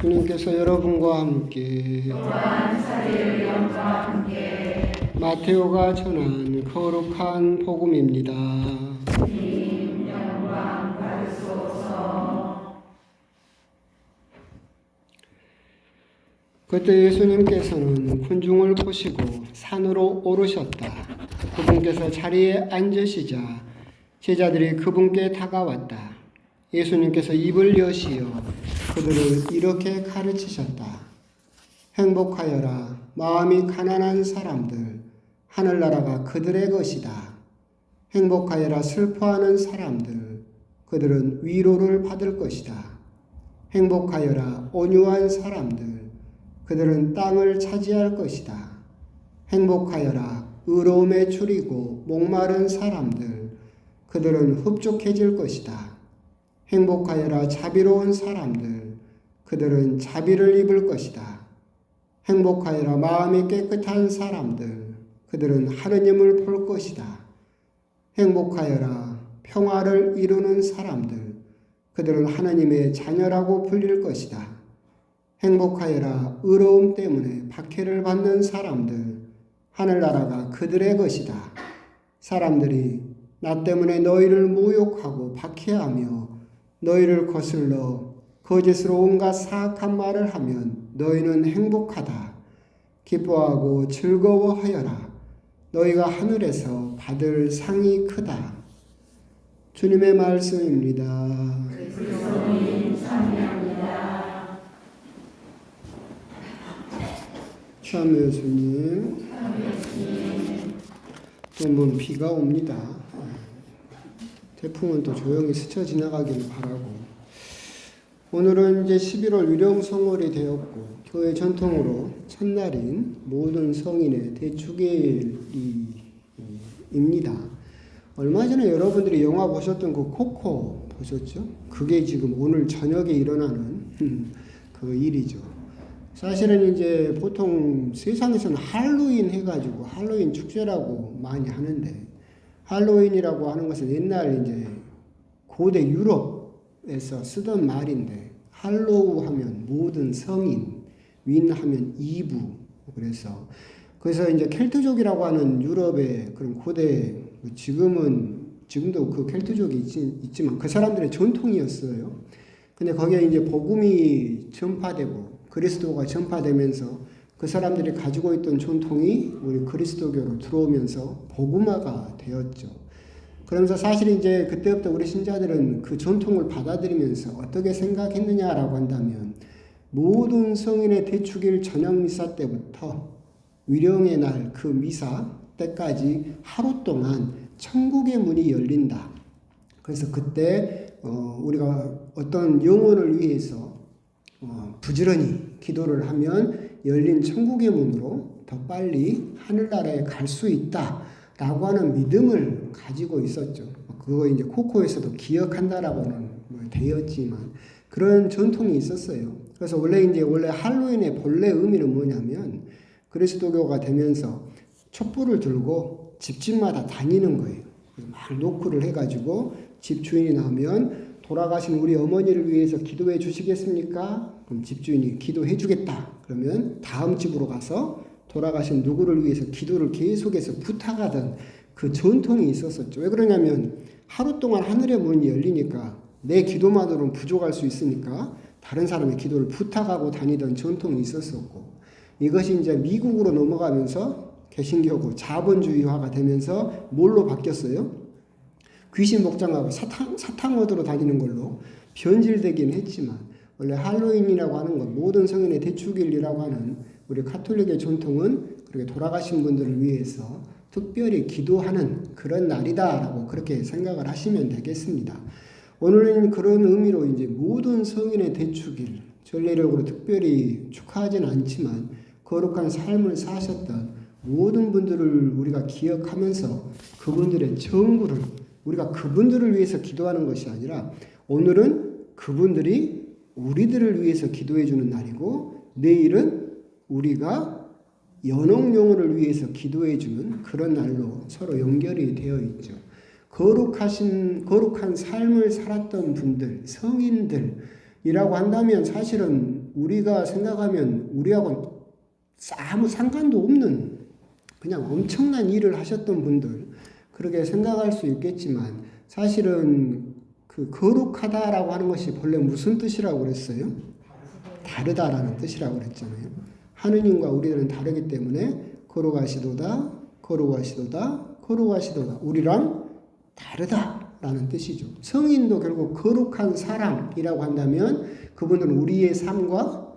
주님께서 여러분과 함께 마테오가 전한 거룩한 복음입니다. 그때 예수님께서는 군중을 보시고 산으로 오르셨다. 그분께서 자리에 앉으시자 제자들이 그분께 다가왔다. 예수님께서 입을 여시어 그들을 이렇게 가르치셨다. 행복하여라 마음이 가난한 사람들 하늘나라가 그들의 것이다. 행복하여라 슬퍼하는 사람들 그들은 위로를 받을 것이다. 행복하여라 온유한 사람들 그들은 땅을 차지할 것이다. 행복하여라 의로움에 줄이고 목마른 사람들 그들은 흡족해질 것이다. 행복하여라 자비로운 사람들 그들은 자비를 입을 것이다. 행복하여라 마음이 깨끗한 사람들 그들은 하느님을 볼 것이다. 행복하여라 평화를 이루는 사람들 그들은 하나님의 자녀라고 불릴 것이다. 행복하여라 의로움 때문에 박해를 받는 사람들 하늘나라가 그들의 것이다. 사람들이 나 때문에 너희를 모욕하고 박해하며 너희를 거슬러 거짓으로 온갖 사악한 말을 하면 너희는 행복하다. 기뻐하고 즐거워하여라. 너희가 하늘에서 받을 상이 크다. 주님의 말씀입니다. 참여 예수님. 또뭐 비가 옵니다. 태풍은 또 조용히 스쳐 지나가길 바라고. 오늘은 이제 11월 유령성월이 되었고 교회 전통으로 첫날인 모든 성인의 대축일입니다. 얼마 전에 여러분들이 영화 보셨던 그 코코 보셨죠? 그게 지금 오늘 저녁에 일어나는 그 일이죠. 사실은 이제 보통 세상에서는 할로윈 해가지고 할로윈 축제라고 많이 하는데 할로윈이라고 하는 것은 옛날 이제 고대 유럽에서 쓰던 말인데 할로우 하면 모든 성인, 윈 하면 이부 그래서 그래서 이제 켈트족이라고 하는 유럽의 그런 고대 지금은 지금도 그 켈트족이 있지, 있지만 그 사람들의 전통이었어요. 근데 거기에 이제 복음이 전파되고 그리스도가 전파되면서 그 사람들이 가지고 있던 전통이 우리 그리스도교로 들어오면서 복음화가 되었죠. 그러면서 사실 이제 그때부터 우리 신자들은 그 전통을 받아들이면서 어떻게 생각했느냐라고 한다면 모든 성인의 대축일 저녁 미사 때부터 위령의 날 그 미사 때까지 하루 동안 천국의 문이 열린다. 그래서 그때 어 우리가 어떤 영혼을 위해서 어 부지런히 기도를 하면 열린 천국의 문으로 더 빨리 하늘나라에 갈 수 있다 라고 하는 믿음을 가지고 있었죠. 그거 이제 코코에서도 기억한다라고는 뭐 되었지만 그런 전통이 있었어요. 그래서 원래 이제 원래 할로윈의 본래 의미는 뭐냐면 그리스도교가 되면서 촛불을 들고 집집마다 다니는 거예요. 막 노크를 해가지고 집 주인이 나오면 돌아가신 우리 어머니를 위해서 기도해 주시겠습니까? 그럼 집주인이 기도해 주겠다. 그러면 다음 집으로 가서 돌아가신 누구를 위해서 기도를 계속해서 부탁하던 그 전통이 있었었죠. 왜 그러냐면 하루 동안 하늘의 문이 열리니까 내 기도만으로는 부족할 수 있으니까 다른 사람의 기도를 부탁하고 다니던 전통이 있었었고 이것이 이제 미국으로 넘어가면서 개신교고 자본주의화가 되면서 뭘로 바뀌었어요? 귀신 목장하고 사탕, 사탕 얻으러 다니는 걸로 변질되긴 했지만 원래 할로윈이라고 하는 것 모든 성인의 대축일이라고 하는 우리 카톨릭의 전통은 그렇게 돌아가신 분들을 위해서 특별히 기도하는 그런 날이다라고 그렇게 생각을 하시면 되겠습니다. 오늘은 그런 의미로 이제 모든 성인의 대축일 전례력으로 특별히 축하하지는 않지만 거룩한 삶을 사셨던 모든 분들을 우리가 기억하면서 그분들의 정구를 우리가 그분들을 위해서 기도하는 것이 아니라 오늘은 그분들이 우리들을 위해서 기도해 주는 날이고 내일은 우리가 연옥 영혼을 위해서 기도해 주는 그런 날로 서로 연결이 되어 있죠. 거룩하신 거룩한 삶을 살았던 분들, 성인들 이라고 한다면 사실은 우리가 생각하면 우리하고 아무 상관도 없는 그냥 엄청난 일을 하셨던 분들 그렇게 생각할 수 있겠지만 사실은 그 거룩하다라고 하는 것이 본래 무슨 뜻이라고 그랬어요? 다르다라는 뜻이라고 그랬잖아요. 하느님과 우리들은 다르기 때문에 거룩하시도다, 거룩하시도다, 거룩하시도다. 우리랑 다르다라는 뜻이죠. 성인도 결국 거룩한 사람이라고 한다면 그분은 우리의 삶과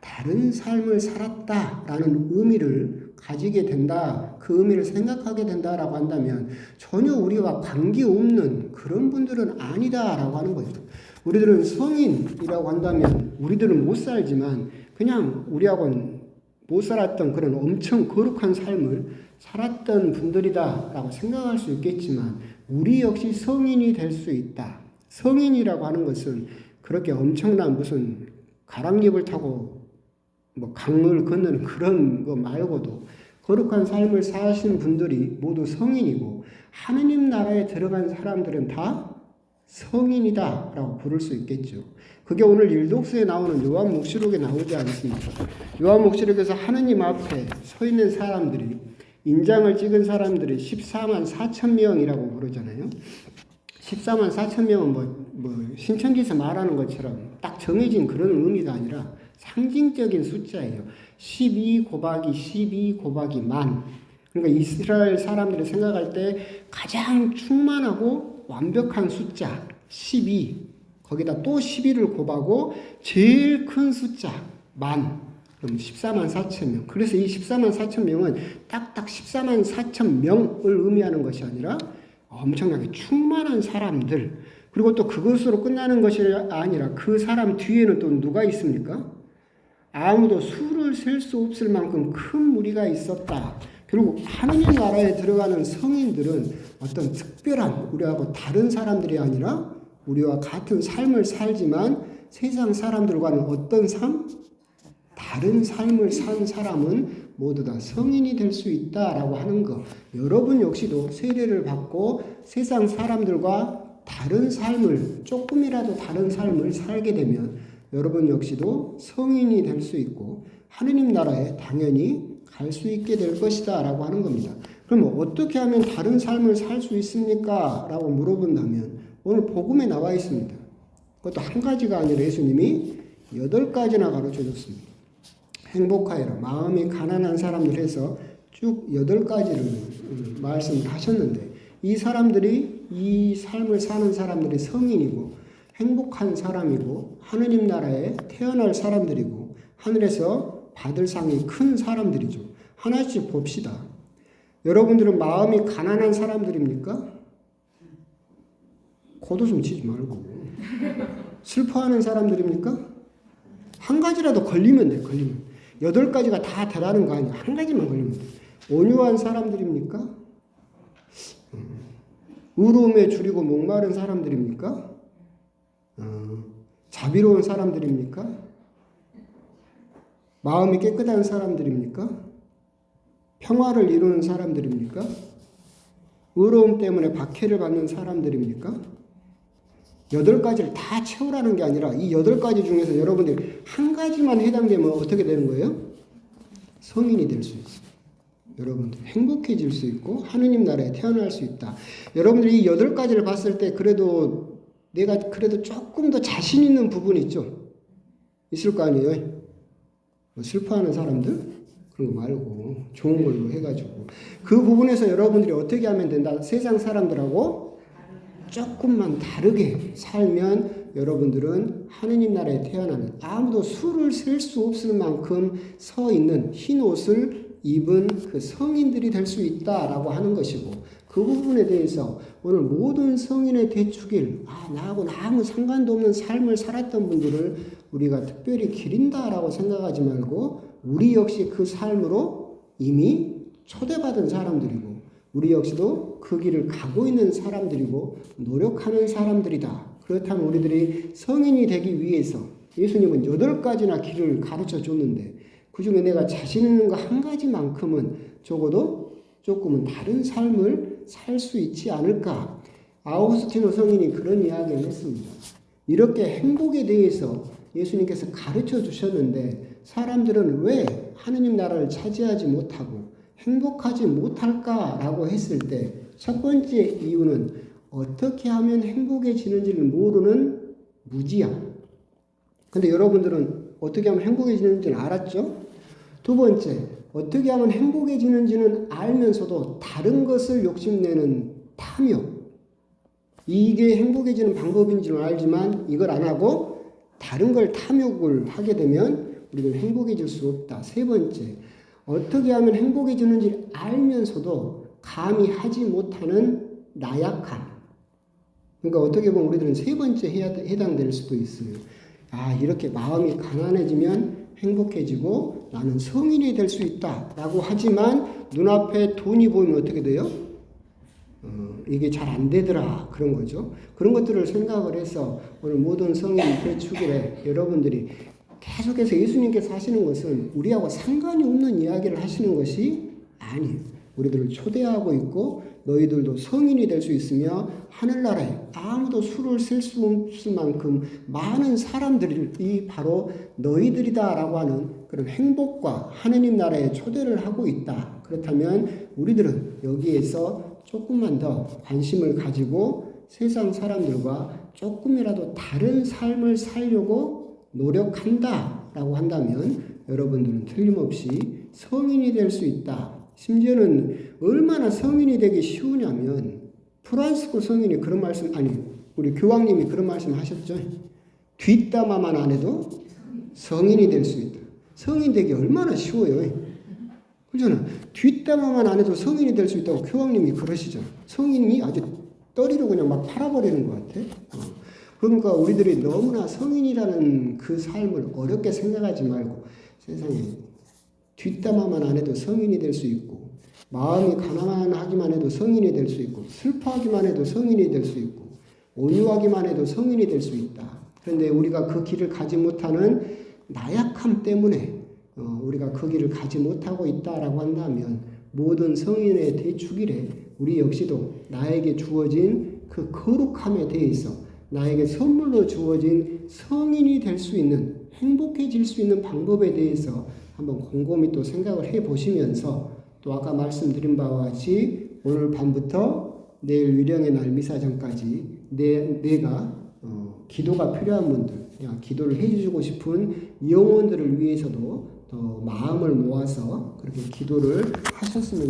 다른 삶을 살았다라는 의미를 가지게 된다. 그 의미를 생각하게 된다라고 한다면 전혀 우리와 관계없는 그런 분들은 아니다라고 하는 거죠. 우리들은 성인이라고 한다면 우리들은 못 살지만 그냥 우리하고는 못 살았던 그런 엄청 거룩한 삶을 살았던 분들이다라고 생각할 수 있겠지만 우리 역시 성인이 될 수 있다. 성인이라고 하는 것은 그렇게 엄청난 무슨 가랑잎을 타고 뭐 강을 건너는 그런 거 말고도 거룩한 삶을 사신 분들이 모두 성인이고 하느님 나라에 들어간 사람들은 다 성인이다라고 부를 수 있겠죠. 그게 오늘 일독스에 나오는 요한 목시록에 나오지 않습니까? 요한 목시록에서 하느님 앞에 서 있는 사람들이 인장을 찍은 사람들이 14만 4천 명이라고 부르잖아요. 14만 4천 명은 뭐, 뭐 신천지에서 말하는 것처럼 딱 정해진 그런 의미가 아니라 상징적인 숫자예요. 12 곱하기 12 곱하기 만. 그러니까 이스라엘 사람들이 생각할 때 가장 충만하고 완벽한 숫자 12. 거기다 또 12를 곱하고 제일 큰 숫자 만. 그럼 14만 4천 명. 그래서 이 14만 4천 명은 딱딱 14만 4천 명을 의미하는 것이 아니라 엄청나게 충만한 사람들. 그리고 또 그것으로 끝나는 것이 아니라 그 사람 뒤에는 또 누가 있습니까? 아무도 수를 셀 수 없을 만큼 큰 무리가 있었다. 결국 하느님 나라에 들어가는 성인들은 어떤 특별한 우리하고 다른 사람들이 아니라 우리와 같은 삶을 살지만 세상 사람들과는 어떤 삶? 다른 삶을 산 사람은 모두 다 성인이 될 수 있다라고 하는 것. 여러분 역시도 세례를 받고 세상 사람들과 다른 삶을 조금이라도 다른 삶을 살게 되면 여러분 역시도 성인이 될 수 있고 하느님 나라에 당연히 갈 수 있게 될 것이다 라고 하는 겁니다. 그럼 어떻게 하면 다른 삶을 살 수 있습니까? 라고 물어본다면 오늘 복음에 나와 있습니다. 그것도 한 가지가 아니라 예수님이 여덟 가지나 가르쳐 줬습니다. 행복하여라. 마음이 가난한 사람들 해서 쭉 여덟 가지를 말씀을 하셨는데 이 사람들이 이 삶을 사는 사람들이 성인이고 행복한 사람이고 하느님 나라에 태어날 사람들이고 하늘에서 받을 상이 큰 사람들이죠. 하나씩 봅시다. 여러분들은 마음이 가난한 사람들입니까? 고도좀 치지 말고. 슬퍼하는 사람들입니까? 한 가지라도 걸리면 돼, 걸리면. 여덟 가지가 다 되라는 거 아니야. 한 가지만 걸리면 돼. 온유한 사람들입니까? 음. 의로움에 줄이고 목마른 사람들입니까? 어, 자비로운 사람들입니까? 마음이 깨끗한 사람들입니까? 평화를 이루는 사람들입니까? 의로움 때문에 박해를 받는 사람들입니까? 여덟 가지를 다 채우라는 게 아니라 이 여덟 가지 중에서 여러분들이 한 가지만 해당되면 어떻게 되는 거예요? 성인이 될 수 있어요. 여러분들 행복해질 수 있고 하느님 나라에 태어날 수 있다. 여러분들이 이 여덟 가지를 봤을 때 그래도 내가 그래도 조금 더 자신 있는 부분이 있죠. 있을 거 아니에요. 뭐 슬퍼하는 사람들 그런 거 말고 좋은 걸로 해가지고 그 부분에서 여러분들이 어떻게 하면 된다. 세상 사람들하고 조금만 다르게 살면 여러분들은 하느님 나라에 태어나는 아무도 수를 셀 수 없을 만큼 서 있는 흰 옷을 입은 그 성인들이 될 수 있다라고 하는 것이고 그 부분에 대해서 오늘 모든 성인의 대축일 아 나하고 아무 상관도 없는 삶을 살았던 분들을 우리가 특별히 기린다라고 생각하지 말고 우리 역시 그 삶으로 이미 초대받은 사람들이고 우리 역시도 그 길을 가고 있는 사람들이고 노력하는 사람들이다. 그렇다면 우리들이 성인이 되기 위해서 예수님은 여덟 가지나 길을 가르쳐 줬는데 그 중에 내가 자신 있는 거 한 가지만큼은 적어도 조금은 다른 삶을 살 수 있지 않을까. 아우구스티노 성인이 그런 이야기를 했습니다. 이렇게 행복에 대해서 예수님께서 가르쳐 주셨는데 사람들은 왜 하느님 나라를 차지하지 못하고 행복하지 못할까라고 했을 때 첫 번째 이유는 어떻게 하면 행복해지는지를 모르는 무지함. 근데 여러분들은 어떻게 하면 행복해지는지는 알았죠? 두 번째, 어떻게 하면 행복해지는지는 알면서도 다른 것을 욕심내는 탐욕. 이게 행복해지는 방법인 지는 알지만 이걸 안 하고 다른 걸 탐욕을 하게 되면 우리는 행복해질 수 없다. 세 번째, 어떻게 하면 행복해지는지 알면서도 감히 하지 못하는 나약함. 그러니까 어떻게 보면 우리들은 세 번째 해야, 해당될 수도 있어요. 아, 이렇게 마음이 가난해지면 행복해지고 나는 성인이 될 수 있다. 라고 하지만 눈앞에 돈이 보이면 어떻게 돼요? 어, 이게 잘 안 되더라. 그런 거죠. 그런 것들을 생각을 해서 오늘 모든 성인 대축일에 여러분들이 계속해서 예수님께서 하시는 것은 우리하고 상관이 없는 이야기를 하시는 것이 아니에요. 우리들을 초대하고 있고 너희들도 성인이 될 수 있으며 하늘나라에 아무도 수를 셀 수 없을 만큼 많은 사람들이 바로 너희들이다라고 하는 그런 행복과 하느님 나라에 초대를 하고 있다. 그렇다면 우리들은 여기에서 조금만 더 관심을 가지고 세상 사람들과 조금이라도 다른 삶을 살려고 노력한다라고 한다면 여러분들은 틀림없이 성인이 될 수 있다. 심지어는 얼마나 성인이 되기 쉬우냐면 프란스코 성인이 그런 말씀 아니 우리 교황님이 그런 말씀 하셨죠. 뒷담화만 안 해도 성인이 될 수 있다. 성인 되기 얼마나 쉬워요. 그잖아. 뒷담화만 안 해도 성인이 될 수 있다고 교황님이 그러시죠. 성인이 아주 떠리로 그냥 막 팔아버리는 것 같아. 어. 그러니까 우리들이 너무나 성인이라는 그 삶을 어렵게 생각하지 말고 세상에 뒷담화만 안 해도 성인이 될 수 있고 마음이 가난하기만 해도 성인이 될 수 있고 슬퍼하기만 해도 성인이 될 수 있고 온유하기만 해도 성인이 될 수 있다. 그런데 우리가 그 길을 가지 못하는 나약함 때문에 어, 우리가 그 길을 가지 못하고 있다라고 한다면 모든 성인의 대축일에 우리 역시도 나에게 주어진 그 거룩함에 대해서 나에게 선물로 주어진 성인이 될 수 있는 행복해질 수 있는 방법에 대해서 한번 곰곰이 또 생각을 해 보시면서 또 아까 말씀드린 바와 같이 오늘 밤부터 내일 위령의 날 미사전까지 내, 내가 어, 기도가 필요한 분들, 그냥 기도를 해주고 싶은 영혼들을 위해서도 더 마음을 모아서 그렇게 기도를 하셨으면